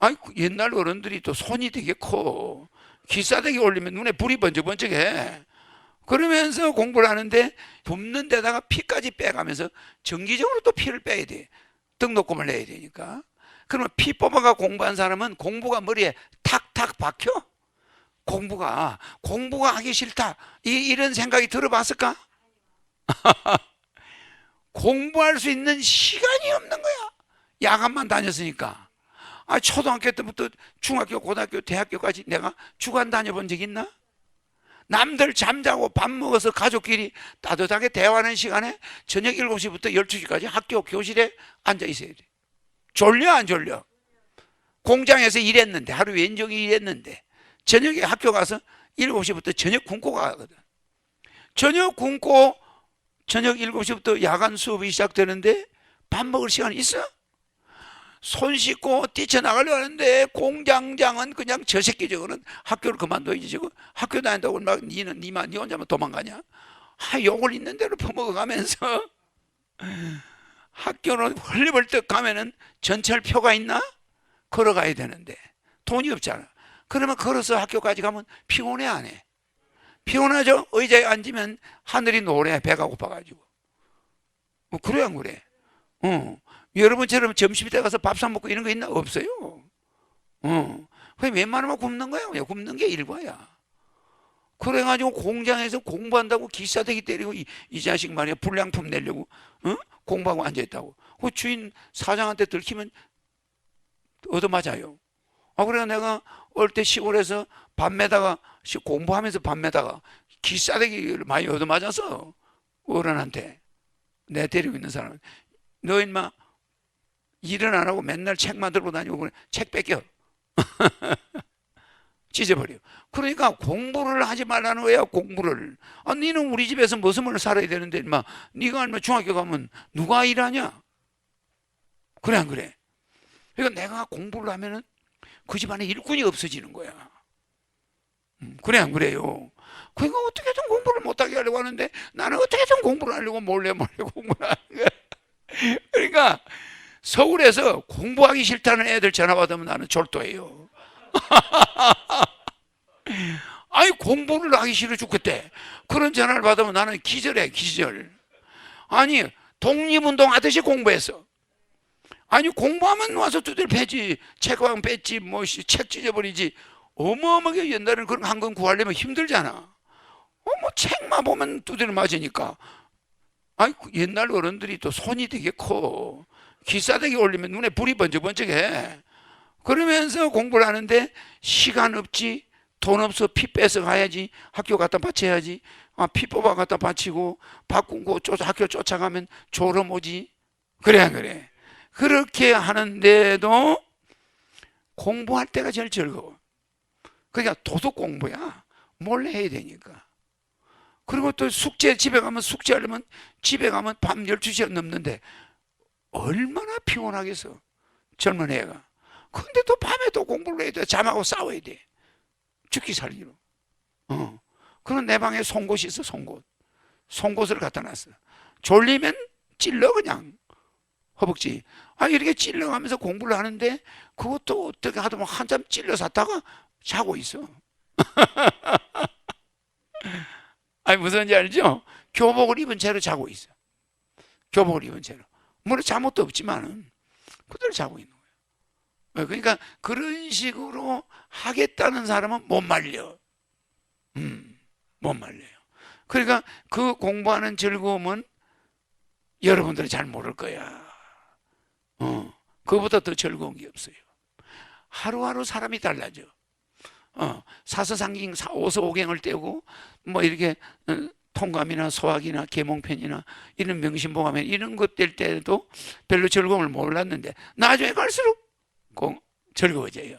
아이 옛날 어른들이 또 손이 되게 커. 기싸대기 올리면 눈에 불이 번쩍번쩍해. 그러면서 공부를 하는데 붓는 데다가 피까지 빼가면서 정기적으로 또 피를 빼야 돼. 등록금을 내야 되니까. 그러면 피 뽑아가 공부한 사람은 공부가 머리에 탁탁 박혀. 공부가 공부가 하기 싫다. 이, 이런 생각이 들어봤을까? 공부할 수 있는 시간이 없는 거야. 야간만 다녔으니까. 아, 초등학교 때부터 중학교, 고등학교, 대학교까지 내가 주간 다녀본 적 있나? 남들 잠자고 밥 먹어서 가족끼리 따뜻하게 대화하는 시간에 저녁 7시부터 12시까지 학교 교실에 앉아 있어야 돼. 졸려 안 졸려? 공장에서 일했는데 하루 왼종일 일했는데 저녁에 학교 가서 7시부터 저녁 굶고 가거든. 저녁 굶고 저녁 7시부터 야간 수업이 시작되는데 밥 먹을 시간 있어? 손 씻고 뛰쳐나가려 하는데 공장장은 그냥 저 새끼 저거는 학교를 그만둬야지 저거. 학교 다닌다고 얼마 니는 니만 니 혼자만 도망가냐? 아 욕을 있는 대로 퍼먹어가면서. 학교는 헐리벌떡 가면은 전철표가 있나? 걸어가야 되는데. 돈이 없잖아. 그러면 걸어서 학교까지 가면 피곤해 안 해? 피곤하죠? 의자에 앉으면 하늘이 노래 배가 고파가지고. 뭐 그래 안 그래? 어. 여러분처럼 점심 때 가서 밥 사 먹고 이런 거 있나? 없어요. 어. 그냥 웬만하면 굶는 거야. 그냥 굶는 게 일과야. 그래가지고 공장에서 공부한다고 기사대기 때리고 이, 이 자식 말이야 불량품 내려고 어? 공부하고 앉아있다고. 그 주인 사장한테 들키면 얻어맞아요. 아 그래 내가 올 때 시골에서 밤매다가 시- 공부하면서 밤매다가 기싸대기를 많이 얻어맞아서 어른한테 내 데리고 있는 사람은 너 인마 일은 안 하고 맨날 책만 들고 다니고. 책 뺏겨. 찢어버려. 그러니까 공부를 하지 말라는 거야, 공부를. 아, 니는 우리 집에서 머슴을 살아야 되는데, 인마, 니가 얼마 중학교 가면 누가 일하냐? 그래, 안 그래? 그러니까 내가 공부를 하면은 그 집안에 일꾼이 없어지는 거야. 음, 그래, 안 그래요? 그러니까 어떻게든 공부를 못하게 하려고 하는데 나는 어떻게든 공부를 하려고 몰래 몰래 공부를 하는 거야. 그러니까 서울에서 공부하기 싫다는 애들 전화 받으면 나는 졸도해요. 아니 공부를 하기 싫어 죽겠대. 그런 전화를 받으면 나는 기절해 기절. 아니 독립운동 하듯이 공부했어. 아니 공부하면 와서 두들 패지 책방 뺐지 뭐책 찢어버리지 어마어마하게 옛날에는 그런 한건 구하려면 힘들잖아. 어 뭐 책만 보면 두드려 맞으니까. 아니 옛날 어른들이 또 손이 되게 커. 기싸대기 올리면 눈에 불이 번쩍번쩍해. 그러면서 공부를 하는데 시간 없지, 돈 없어 피 뺏어 가야지, 학교 갖다 바쳐야지. 아, 피 뽑아 갖다 바치고 바꾸고 쫓아 학교 쫓아가면 졸음 오지. 그래 안 그래. 그렇게 하는데도 공부할 때가 제일 즐거워. 그러니까 도덕 공부야. 몰래 해야 되니까. 그리고 또 숙제 집에 가면 숙제하려면 집에 가면 밤 12시가 넘는데 얼마나 피곤하겠어. 젊은 애가. 근데 또 밤에 또 공부를 해야 돼. 잠하고 싸워야 돼. 죽기 살기로. 어. 그런 내 방에 송곳이 있어, 송곳. 송곳을 갖다 놨어. 졸리면 찔러, 그냥. 허벅지. 아, 이렇게 찔러가면서 공부를 하는데 그것도 어떻게 하다 보면 한참 찔러 샀다가 자고 있어. 아니, 무슨지 알죠? 교복을 입은 채로 자고 있어. 교복을 입은 채로. 물론 잘못도 없지만은 그대로 자고 있는 거예요. 그러니까 그런 식으로 하겠다는 사람은 못 말려. 음, 못 말려요. 그러니까 그 공부하는 즐거움은 여러분들이 잘 모를 거야. 어, 그보다 더 즐거운 게 없어요. 하루하루 사람이 달라져. 어, 사서상ging 오서오갱을 떼고 뭐 이렇게 어, 통감이나 소학이나 계몽편이나 이런 명심보감에 이런 것뗄 때도 별로 즐거움을 몰랐는데 나중에 갈수록 공- 즐거워져요.